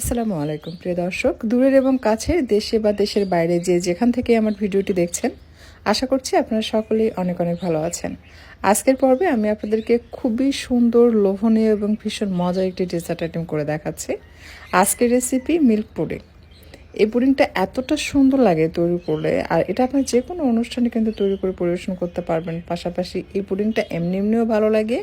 আসসালামু আলাইকুম, প্রিয় দর্শক। দূরের এবং কাছের দেশে বা দেশের বাইরে যে যেখান থেকে আমার ভিডিওটি দেখছেন, আশা করছি আপনারা সকলেই অনেক অনেক ভালো আছেন। আজকের পর্বে আমি আপনাদেরকে খুবই সুন্দর, লোভনীয় এবং ভীষণ মজার একটি ডেজার্ট আইটেম করে দেখাচ্ছি। আজকের রেসিপি মিল্ক পুডিং এই পুডিংটা এতটা সুন্দর লাগে তৈরি করলে, আর এটা আপনি যে কোনো অনুষ্ঠানে কিন্তু তৈরি করে পরিবেশন করতে পারবেন। পাশাপাশি এই পুডিংটা এমনি এমনিও ভালো লাগে।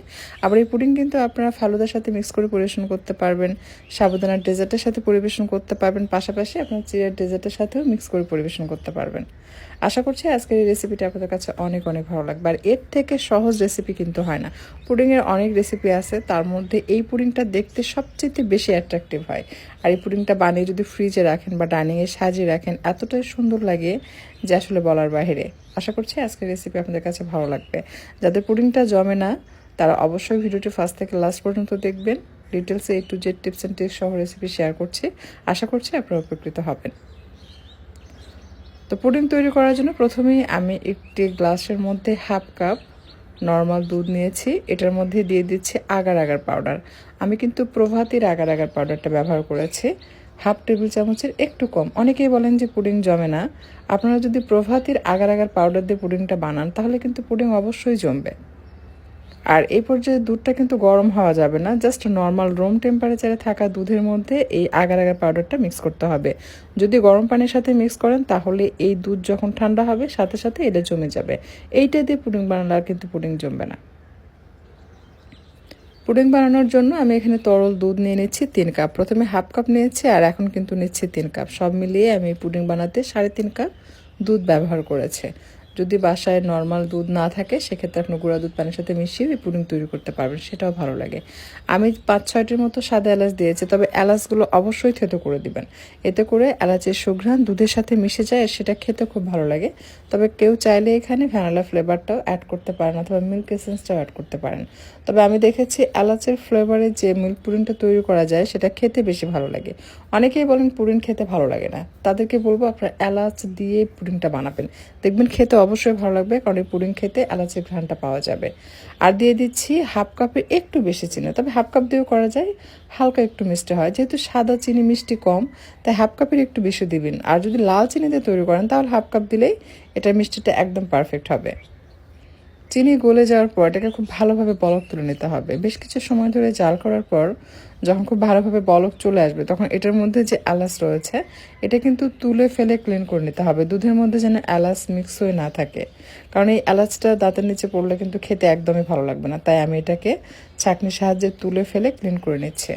আবার এই পুডিং কিন্তু আপনারা ফালুদার সাথে মিক্স করে পরিবেশন করতে পারবেন, সাবুদানার ডেজার্টের সাথে পরিবেশন করতে পারবেন, পাশাপাশি আপনার চিড়ের ডেজার্টের সাথেও মিক্স করে পরিবেশন করতে পারবেন। আশা করছি আজকের এই রেসিপিটা আপনাদের কাছে অনেক অনেক ভালো লাগবে। আর এর থেকে সহজ রেসিপি কিন্তু হয় না। পুডিংয়ের অনেক রেসিপি আছে, তার মধ্যে এই পুডিংটা দেখতে সবচেয়ে বেশি অ্যাট্রাকটিভ হয়। আর এই পুডিংটা বানিয়ে যদি ফ্রিজে রাখেন বা ডাইনিংয়ে সাজিয়ে রাখেন, এতটাই সুন্দর লাগে যে আসলে বলার বাইরে আশা করছি আজকের রেসিপি আপনাদের কাছে ভালো লাগবে। যাদের পুডিংটা জমে না, তারা অবশ্যই ভিডিওটি ফার্স্ট থেকে লাস্ট পর্যন্ত দেখবেন। ডিটেলসে A to Z tips and tips সহ রেসিপি শেয়ার করছি। আশা করছি আপনারা উপকৃত হবেন। তো পুডিং তৈরি করার জন্য প্রথমেই আমি একটি গ্লাসের মধ্যে হাফ কাপ নর্মাল দুধ নিয়েছি। এটার মধ্যে দিয়ে দিচ্ছি আগার আগার পাউডার আমি কিন্তু প্রভাতির আগার আগার পাউডারটা ব্যবহার করেছি। হাফ টেবিল চামচের একটু কম। অনেকেই বলেন যে পুডিং জমে না। আপনারা যদি প্রভাতির আগার আগার পাউডার দিয়ে পুডিংটা বানান, তাহলে কিন্তু পুডিং অবশ্যই জমবে। আর এই পর্যায়ে দুধটা কিন্তু গরম হওয়া যাবে না জাস্ট নর্মাল রুম টেম্পারেচারে থাকা দুধের মধ্যে এই আগার আগার পাউডারটা মিক্স করতে হবে। যদি গরম পানির সাথে মিক্স করেন, তাহলে এই দুধ যখন ঠান্ডা হবে, সাথে সাথে এটা জমে যাবে। এইটা দিয়ে পুডিং বানালে আর কিন্তু পুডিং জমবে না। পুডিং বানানোর জন্য আমি এখানে তরল দুধ নিয়ে নিচ্ছি, তিন কাপ প্রথমে হাফ কাপ নিয়েছি, আর এখন কিন্তু নিচ্ছি তিন কাপ সব মিলিয়ে আমি পুডিং বানাতে সাড়ে তিন কাপ দুধ ব্যবহার করেছে। যদি বাসায় নর্মাল দুধ না থাকে, সেক্ষেত্রে আপনি গুঁড়া দুধ পানির সাথে মিশিয়ে ওই পুডিং তৈরি করতে পারবেন, সেটাও ভালো লাগে। আমি পাঁচ, ছয়টির মতো সাদা এলাচ দিয়েছি, তবে এলাচগুলো অবশ্যই থেতো করে দিবেন। এতে করে এলাচের সুঘ্রাণ দুধের সাথে মিশে যায় সেটা খেতে খুব ভালো লাগে। তবে কেউ চাইলে এখানে ভ্যানিলা ফ্লেভারটাও অ্যাড করতে পারেন, অথবা মিল্ক এসেন্সটাও অ্যাড করতে পারেন। তবে আমি দেখেছি এলাচের ফ্লেভারে যে মিল্ক পুডিংটা তৈরি করা যায়, সেটা খেতে বেশি ভালো লাগে। অনেকেই বলেন পুডিং খেতে ভালো লাগে না। তাদেরকে বলব আপনারা এলাচ দিয়ে পুডিংটা বানাবেন। দেখবেন খেতে অবশ্যই ভালো লাগবে কারণ এই পুডিং খেতে এলাচের ঘ্রাণটা পাওয়া যাবে। আর দিয়ে দিচ্ছি হাফ কাপে একটু বেশি চিনি, তবে হাফ কাপ দিয়েও করা যায়, হালকা একটু মিষ্টি হয়। যেহেতু সাদা চিনি মিষ্টি কম, তাই হাফ কাপের একটু বেশি দিবেন। আর যদি লাল চিনি দিয়ে তৈরি করেন, তাহলে হাফ কাপ দিলেই এটা মিষ্টিটা একদম পারফেক্ট হবে। চিনি গলে যাওয়ার পর এটাকে খুব ভালোভাবে বলক তুলে নিতে হবে। বেশ কিছু সময় ধরে জাল করার পর যখন খুব ভালোভাবে বলক চলে আসবে, তখন এটার মধ্যে যে এলাচ রয়েছে, এটা কিন্তু তুলে ফেলে ক্লিন করে নিতে হবে। দুধের মধ্যে যেন এলাচ মিক্স হয়ে না থাকে। কারণ এই এলাচটা দাঁতের নিচে পড়লে কিন্তু খেতে একদমই ভালো লাগবে না। তাই আমি এটাকে ছাঁকনির সাহায্যে তুলে ফেলে ক্লিন করে নিচ্ছি।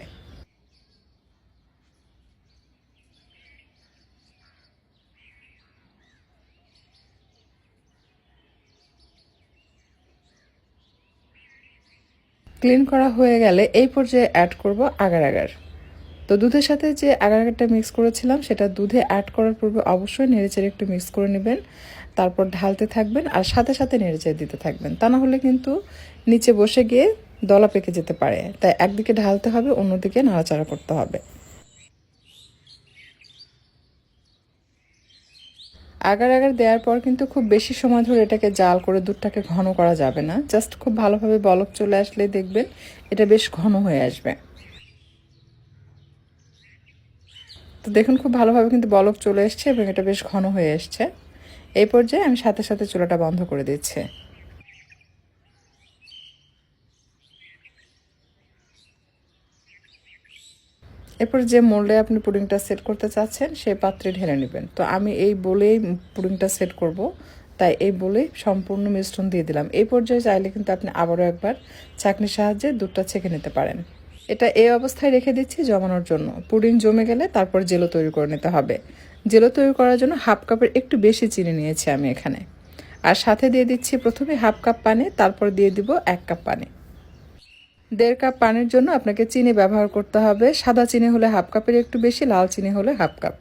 ক্লিন করা হয়ে গেলে এই পর্যায়ে অ্যাড করব আগার আগার। তো দুধের সাথে যে আগার আগারটা মিক্স করেছিলাম, সেটা দুধে অ্যাড করার পূর্বে অবশ্যই নেড়েচেড়ে একটু মিক্স করে নেবেন। তারপর ঢালতে থাকবেন আর সাথে সাথে নেড়েচেড়ে দিতে থাকবেন। তা না হলে কিন্তু নিচে বসে গিয়ে দলা পেকে যেতে পারে। তাই একদিকে ঢালতে হবে, অন্যদিকে নাড়াচাড়া করতে হবে। আগার আগার দেওয়ার পর কিন্তু খুব বেশি সময় ধরে এটাকে জাল করে দুধটাকে ঘন করা যাবে না। জাস্ট খুব ভালোভাবে বলক চলে আসলে দেখবেন এটা বেশ ঘন হয়ে আসবে। তো দেখুন খুব ভালোভাবে কিন্তু বলক চলে এসছে এবং এটা বেশ ঘন হয়ে এসছে। এই পর্যায়ে আমি সাথে সাথে চুলাটা বন্ধ করে দিচ্ছি। এরপর যে মোল্ডে আপনি পুডিংটা সেট করতে চাচ্ছেন, সেই পাত্রে ঢেলে নেবেন। তো আমি এই বলেই পুডিংটা সেট করব। তাই এই বলে সম্পূর্ণ মিশ্রণ দিয়ে দিলাম। এই পর্যায়ে চাইলে কিন্তু আপনি আবারও একবার চাকনির সাহায্যে দুধটা ছেঁকে নিতে পারেন। এটা এই অবস্থায় রেখে দিচ্ছি জমানোর জন্য। পুডিং জমে গেলে তারপর জেলো তৈরি করে নিতে হবে। জেলো তৈরি করার জন্য হাফ কাপের একটু বেশি চিনি নিয়েছি আমি এখানে। আর সাথে দিয়ে দিচ্ছি প্রথমে হাফ কাপ পানি, তারপর দিয়ে দিব এক কাপ পানি। দেড় কাপ পানির জন্য আপনাকে চিনি ব্যবহার করতে হবে। সাদা চিনি হলে হাফ কাপের একটু বেশি, লাল চিনি হলে হাফ কাপ।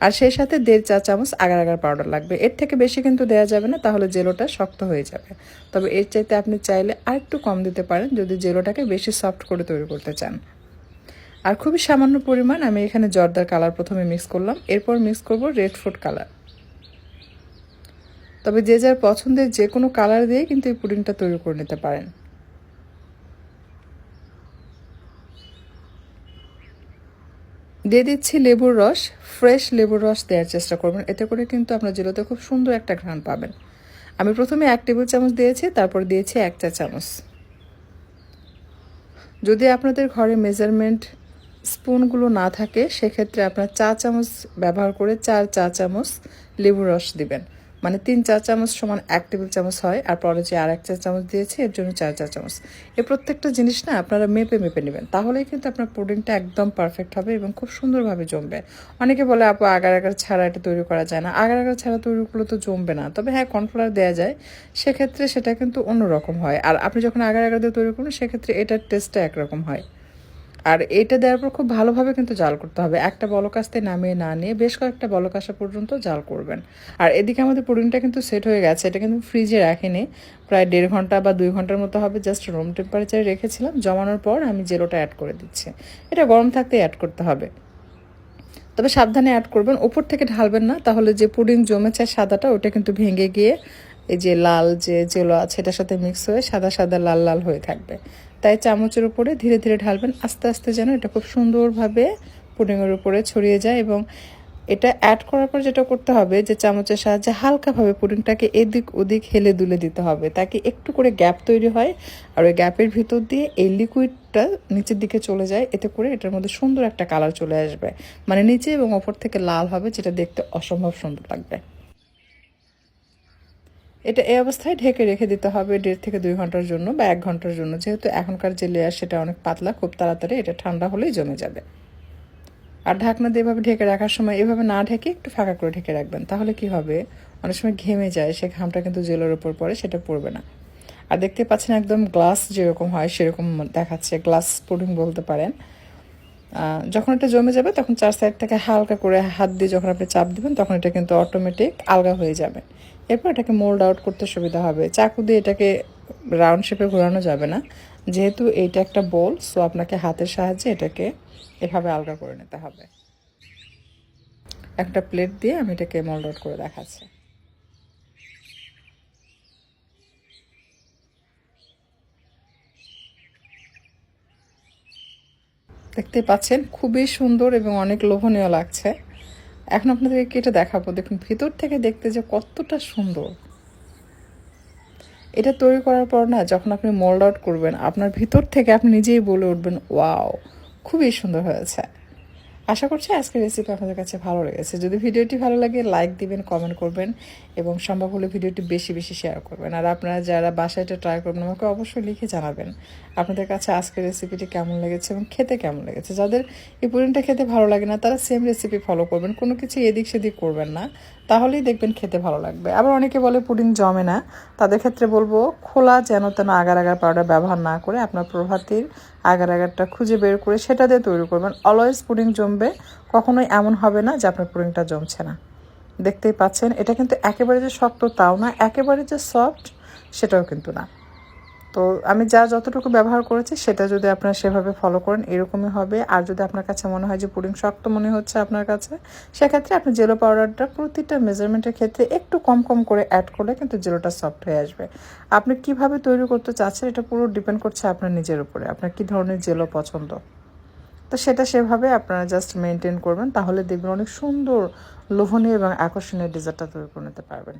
আর সেই সাথে দেড় চা চামচ আগার আগার পাউডার লাগবে। এর থেকে বেশি কিন্তু দেওয়া যাবে না, তাহলে জেলোটা শক্ত হয়ে যাবে। তবে এর চাইতে আপনি চাইলে আর একটু কম দিতে পারেন, যদি জেলোটাকে বেশি সফট করে তৈরি করতে চান। আর খুবই সামান্য পরিমাণ আমি এখানে জর্দার কালার প্রথমে মিক্স করলাম। এরপর মিক্স করব রেড ফুড কালার। তবে যে যার পছন্দের যে কোনো কালার দিয়ে কিন্তু এই পুডিংটা তৈরি করে নিতে পারেন। দিয়ে দিচ্ছি লেবুর রস ফ্রেশ লেবুর রস দেওয়ার চেষ্টা করবেন। এতে করে কিন্তু আপনার জেলোতে খুব সুন্দর একটা ঘ্রাণ পাবেন। আমি প্রথমে এক টেবিল চামচ দিয়েছি, তারপর দিয়েছি এক চা চামচ। যদি আপনাদের ঘরে মেজারমেন্ট স্পুনগুলো না থাকে, সেক্ষেত্রে আপনার চা চামচ ব্যবহার করে চার চা চামচ লেবুর রস দিবেন। মানে তিন চা চামচ সমান এক টেবিল চামচ হয়, আর পরে যে আর এক চা চামচ দিয়েছি, এর জন্য চার চা চামচ। এই প্রত্যেকটা জিনিস না আপনারা মেপে মেপে নেবেন। তাহলেই কিন্তু আপনার পুডিংটা একদম পারফেক্ট হবে এবং খুব সুন্দরভাবে জমবে। অনেকে বলে, আপু, আগার আগার ছাড়া এটা তৈরি করা যায় না। আগার আগার ছাড়া তৈরি করলে তো জমবে না। তবে হ্যাঁ কর্নফ্লাওয়ার দেওয়া যায়। সেক্ষেত্রে সেটা কিন্তু অন্যরকম হয়। আর আপনি যখন আগার আগার দিয়ে তৈরি করুন সেক্ষেত্রে এটার টেস্টটা একরকম হয়। আর এটা দেওয়ার পর খুব ভালোভাবে কিন্তু জাল করতে হবে। একটা বলক আসতে নামিয়ে না নিয়ে বেশ কয়েকটা বলক আসা পর্যন্ত জাল করবেন। আর এদিকে আমাদের পুডিংটা কিন্তু সেট হয়ে গেছে। এটা কিন্তু ফ্রিজে রাখিনি। প্রায় দেড় ঘণ্টা বা দুই ঘণ্টার মতো হবে। জাস্ট রুম টেম্পারেচারে রেখেছিলাম। জমানোর পর আমি জেলোটা অ্যাড করে দিচ্ছি। এটা গরম থাকতে অ্যাড করতে হবে। তবে সাবধানে অ্যাড করবেন। ওপর থেকে ঢালবেন না। তাহলে যে পুডিং জমেছে সাদাটা, ওটা কিন্তু ভেঙে গিয়ে এই যে লাল যে জেলো আছে, এটার সাথে মিক্স হয়ে সাদা সাদা লাল লাল হয়ে থাকবে। তাই চামচের উপরে ধীরে ধীরে ঢালবেন। আস্তে আস্তে যেন এটা খুব সুন্দরভাবে পুডিংয়ের উপরে ছড়িয়ে যায় এবং এটা অ্যাড করার পর যেটা করতে হবে যে চামচের সাহায্যে হালকাভাবে পুডিংটাকে এদিক ওদিক হেলে দুলে দিতে হবে। তাকে একটু করে গ্যাপ তৈরি হয় আর ওই গ্যাপের ভিতর দিয়ে এই লিকুইডটা নিচের দিকে চলে যায়। এতে করে এটার মধ্যে সুন্দর একটা কালার চলে আসবে। মানে নিচে এবং ওপর থেকে লাল হবে, যেটা দেখতে অসম্ভব সুন্দর লাগবে। এটা এই অবস্থায় ঢেকে রেখে দিতে হবে দেড় থেকে দুই ঘণ্টার জন্য বা এক ঘণ্টার জন্য। যেহেতু এখনকার যে লেয়ার সেটা অনেক পাতলা, খুব তাড়াতাড়ি এটা ঠান্ডা হলেই জমে যাবে। আর ঢাকনা দিয়ে এভাবে ঢেকে রাখার সময় এভাবে না ঢেকে একটু ফাঁকা করে ঢেকে রাখবেন। তাহলে কি হবে? অনেক সময় ঘেমে যায়, সে ঘামটা কিন্তু জেলের ওপর পড়ে, সেটা পড়বে না। আর দেখতে পাচ্ছেন একদম গ্লাস যেরকম হয়, সেরকম দেখাচ্ছে। গ্লাস পুডিং বলতে পারেন। যখন এটা জমে যাবে, তখন চার সাইড থেকে হালকা করে হাত দিয়ে যখন আপনি চাপ দিবেন, তখন এটা কিন্তু অটোমেটিক আলগা হয়ে যাবে। এরপর এটাকে মোল্ড আউট করতে সুবিধা হবে। চাকু দিয়ে এটাকে রাউন্ড শেপে ঘোরানো যাবে না। যেহেতু এইটা একটা বোল সো আপনাকে হাতের সাহায্যে এটাকে এভাবে আলগা করে নিতে হবে। একটা প্লেট দিয়ে আমি এটাকে মোল্ড আউট করে দেখাচ্ছি। দেখতে পাচ্ছেন, খুবই সুন্দর এবং অনেক লোভনীয় লাগছে। এখন আপনাদেরকে কেটে দেখাবো। দেখুন, ভিতর থেকে দেখতে যে কতটা সুন্দর। এটা তৈরি করার পর না, যখন আপনি মোল্ড আউট করবেন, আপনার ভিতর থেকে আপনি নিজেই বলে উঠবেন ওয়াও খুবই সুন্দর হয়েছে। আশা করছি আজকের রেসিপি আপনাদের কাছে ভালো লেগেছে। যদি ভিডিওটি ভালো লাগে লাইক দিবেন কমেন্ট করবেন এবং সম্ভব হলে ভিডিওটি বেশি বেশি শেয়ার করবেন। আর আপনারা যারা বাসায় এটা ট্রাই করবেন, আমাকে অবশ্যই লিখে জানাবেন আপনাদের কাছে আজকের রেসিপিটি কেমন লেগেছে এবং খেতে কেমন লেগেছে। যাদের এই পুরিনটা খেতে ভালো লাগে না, তারা সেম রেসিপি ফলো করবেন। কোনো কিছু এদিক সেদিক করবেন না, তাহলেই দেখবেন খেতে ভালো লাগবে। আবার অনেকে বলে পুডিং জমে না, তাদের ক্ষেত্রে বলব, খোলা যেন তেন আগার আগার পাউডার ব্যবহার না করে আপনার প্রভাতির আগার আগারটা খুঁজে বের করে সেটা দিয়ে তৈরি করবেন। অলওয়েজ পুডিং জমবে, কখনোই এমন হবে না যে আপনার পুডিংটা জমছে না। দেখতেই পাচ্ছেন, এটা কিন্তু একেবারে যে শক্ত তাও না, একেবারে যে সফট সেটাও কিন্তু না। তো আমি যা যতটুকু ব্যবহার করেছি সেটা যদি আপনারা সেভাবে ফলো করেন, এরকমই হবে। আর যদি আপনার কাছে মনে হয় যে পুডিং শক্ত মনে হচ্ছে আপনার কাছে, সেক্ষেত্রে আপনি জেলো পাউডারটা প্রতিটা মেজারমেন্টের ক্ষেত্রে একটু কম কম করে অ্যাড করলে কিন্তু জেলোটা সফট হয়ে আসবে। আপনি কীভাবে তৈরি করতে চাচ্ছেন এটা পুরো ডিপেন্ড করছে আপনার নিজের উপরে। আপনার কী ধরনের জেলো পছন্দ? তো সেটা সেভাবে আপনারা জাস্ট মেনটেন করবেন, তাহলে দেখবেন অনেক সুন্দর, লোভনীয় এবং আকর্ষণীয় ডিজার্টটা তৈরি করে নিতে পারবেন।